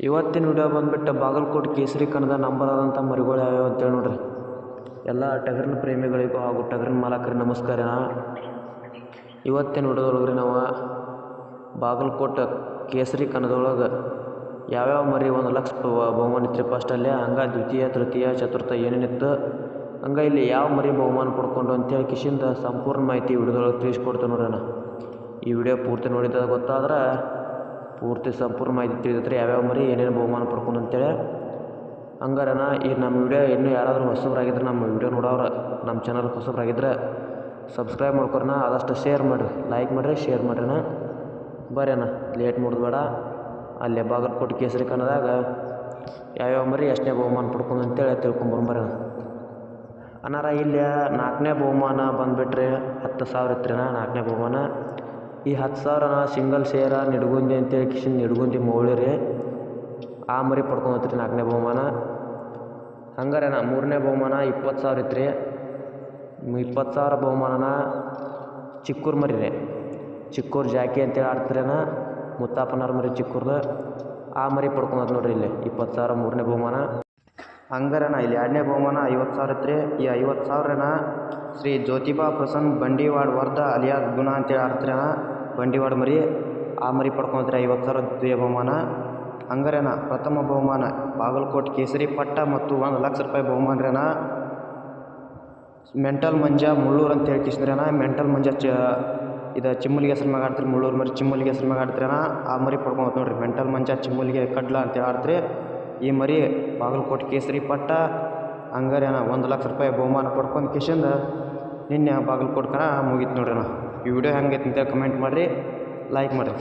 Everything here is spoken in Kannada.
ಇವತ್ತಿನ ವಿಡಿಯೋ ಬಂದ್ಬಿಟ್ಟು ಬಾಗಲಕೋಟೆ ಕೇಸರಿ ಕಣದ ನಂಬರ್ ಆದಂಥ ಮರಿಗಳು ಯಾವ್ಯಾವ ಅಂತೇಳಿ ನೋಡ್ರಿ. ಎಲ್ಲ ಟಗರಿನ ಪ್ರೇಮಿಗಳಿಗೂ ಹಾಗೂ ಟಗರಿನ ಮಾಲಕರಿಗೆ ನಮಸ್ಕಾರ. ಇವತ್ತಿನ ವಿಡಿಯೋದೊಳಗ್ರಿ ನಾವು ಬಾಗಲಕೋಟೆ ಕೇಸರಿ ಕಣದೊಳಗೆ ಯಾವ್ಯಾವ ಮರಿ ಒಂದು ಲಕ್ಷ ಬಹುಮಾನ ಇತ್ತು ಫಸ್ಟಲ್ಲೇ ಹಂಗೆ ದ್ವಿತೀಯ, ತೃತೀಯ, ಚತುರ್ಥ ಏನೇನಿತ್ತು ಹಂಗೆ ಇಲ್ಲಿ ಯಾವ ಮರಿ ಬಹುಮಾನ ಪಡ್ಕೊಂಡು ಅಂತೇಳಿ ಕಿಶಿಂದ ಸಂಪೂರ್ಣ ಮಾಹಿತಿ ವಿಡಿಯೋದೊಳಗೆ ತಿಳಿಸ್ಕೊಡ್ತೇವೆ ನೋಡೋಣ ಈ ವಿಡಿಯೋ ಪೂರ್ತಿ ನೋಡಿದ ಗೊತ್ತಾದ್ರೆ ಪೂರ್ತಿ ಸಂಪೂರ್ಣ ಮಾಹಿತಿ ತಿಳಿದ್ರೆ ಯಾವ್ಯಾವ ಮರಿ, ಏನೇನು ಬಹುಮಾನ ಪಡ್ಕೊಂಡು ಅಂತೇಳಿ ಹಂಗಾರನ ಈ ನಮ್ಮ ವಿಡಿಯೋ ಇನ್ನೂ ಯಾರಾದರೂ ಹೊಸಬ್ರಾಗಿದ್ರೆ ನಮ್ಮ ವಿಡಿಯೋ ನೋಡೋರು, ನಮ್ಮ ಚಾನಲ್ ಹೊಸಬ್ರಾಗಿದ್ರೆ ಸಬ್ಸ್ಕ್ರೈಬ್ ಮಾಡ್ಕೊರಣ ಆದಷ್ಟು ಶೇರ್ ಮಾಡಿರಿ ಲೈಕ್ ಮಾಡಿರಿ ಶೇರ್ ಮಾಡಿರಿನ. ಬರ್ರಿ ಅಣ್ಣ ಲೇಟ್ ಮಾಡಿದ್ಬೇಡ ಬೇಡ ಅಲ್ಲೇ ಬಾಗಲಕೋಟೆ ಕೇಸರಿ ಕನ್ನದಾಗ ಯಾವ್ಯಾವ ಮರಿ, ಎಷ್ಟನೇ ಬಹುಮಾನ ಪಡ್ಕೊಂಡು ಅಂತೇಳಿ ತಿಳ್ಕೊಂಬರ್ಬರ್ರಿ ಅಣ್ಣ ಅಣ್ಣಾರ ಇಲ್ಲಿ ನಾಲ್ಕನೇ ಬಹುಮಾನ ಬಂದುಬಿಟ್ರೆ ಹತ್ತು ಸಾವಿರ ಇತ್ತು ರೀ ನಾಲ್ಕನೇ ಬಹುಮಾನ. ಈ ಹತ್ತು ಸಾವಿರನ ಸಿಂಗಲ್ ಸೇರ ನಿಡ್ಗುಂದಿ ಅಂತೇಳಿ ಕಿಶನ್ ನಿಡ್ಗುಂದಿ ಮೌಳಿ ರೀ. ಆ ಮರಿ ಪಡ್ಕೊಂಡತ್ರಿ ನಾಲ್ಕನೇ ಬಹುಮಾನ. ಹಂಗಾರೆ ನಾ ಮೂರನೇ ಬಹುಮಾನ ಇಪ್ಪತ್ತು ಸಾವಿರ ಇತ್ತು ರೀ ಇಪ್ಪತ್ತು ಸಾವಿರ ಬಹುಮಾನನ ಚಿಕ್ಕೂರು ಮರಿ ರೀ. ಚಿಕ್ಕೂರು ಜಾಕಿ ಅಂತೇಳಿ ಆಡ್ತಿರೇನ? ಮುತ್ತಾಪನವ್ರ ಮರಿ ಚಿಕ್ಕೂರ್ದು. ಆ ಮರಿ ಪಡ್ಕೊಂಡತ್ ನೋಡ್ರಿ ಇಲ್ಲಿ ಇಪ್ಪತ್ತು ಸಾವಿರ ಮೂರನೇ ಬಹುಮಾನ. ಹಂಗಾರನ ಇಲ್ಲಿ ಎರಡನೇ ಬಹುಮಾನ ಐವತ್ತು ಸಾವಿರ ರೀ ಈ ಐವತ್ತು ಸಾವಿರನ ಶ್ರೀ ಜ್ಯೋತಿಬಾ ಪ್ರಸನ್ನ ಬಂಡಿವಾಡ್ ವರ್ಧ ಅಲಿಯಾದ್ ಗುಣ ಅಂತೇಳಿ ಆಡ್ತಿರೇನ? ಬಂಡಿವಾಡ್ ಮರಿ, ಆ ಮರಿ ಪಡ್ಕೊಂಡ್ರೆ ಐವತ್ತು ಸಾವಿರ ದ್ವಿತೀಯ ಬಹುಮಾನ. ಹಂಗರೇನ ಪ್ರಥಮ ಬಹುಮಾನ, ಬಾಗಲಕೋಟೆ ಕೇಸರಿ ಪಟ್ಟ ಮತ್ತು ಒಂದು ಲಕ್ಷ ರೂಪಾಯಿ ಬಹುಮಾನ ಮೆಂಟಲ್ ಮಂಜ ಮುಳ್ಳೂರು ಅಂತ ಹೇಳಿ ಕಿಸ್ದ್ರೇನ ಮೆಂಟಲ್ ಮಂಜ ಚ, ಇದು ಚಿಮ್ಮುಲಿಗೆ ಹೆಸ್ರು ಮ್ಯಾಗ ಆಡ್ತೀರಿ, ಮುಳ್ಳೂರು ಮರಿ ಚಿಮ್ಮುಲಿಗೆ ಹೆಸ್ರು ಮ್ಯಾಗ ಆ ಮರಿ ಪಡ್ಕೊಂಬತ್ ನೋಡ್ರಿ, ಮೆಂಟಲ್ ಮಂಜ ಚಿಮ್ಮುಲಿಗೆ ಕಡ್ಲ ಅಂತ ಆಡ್ತೀರಿ. ಈ ಮರಿ ಬಾಗಲಕೋಟೆ ಕೇಸರಿ ಪಟ್ಟ ಹಂಗಾರೇನ ಒಂದು ಲಕ್ಷ ರೂಪಾಯಿ ಬಹುಮಾನ ಪಡ್ಕೊಂಡು ಕಿಶಿಂದ ನಿನ್ನೆ ಬಾಗಲಕೋಟೆ ಕಣ ಮುಗೀತು ನೋಡ್ರಿ ನಾ ಈ ವಿಡಿಯೋ ಹೆಂಗೈತೆ ಅಂತೇಳಿ ಕಮೆಂಟ್ ಮಾಡಿರಿ ಲೈಕ್ ಮಾಡಿರಿ.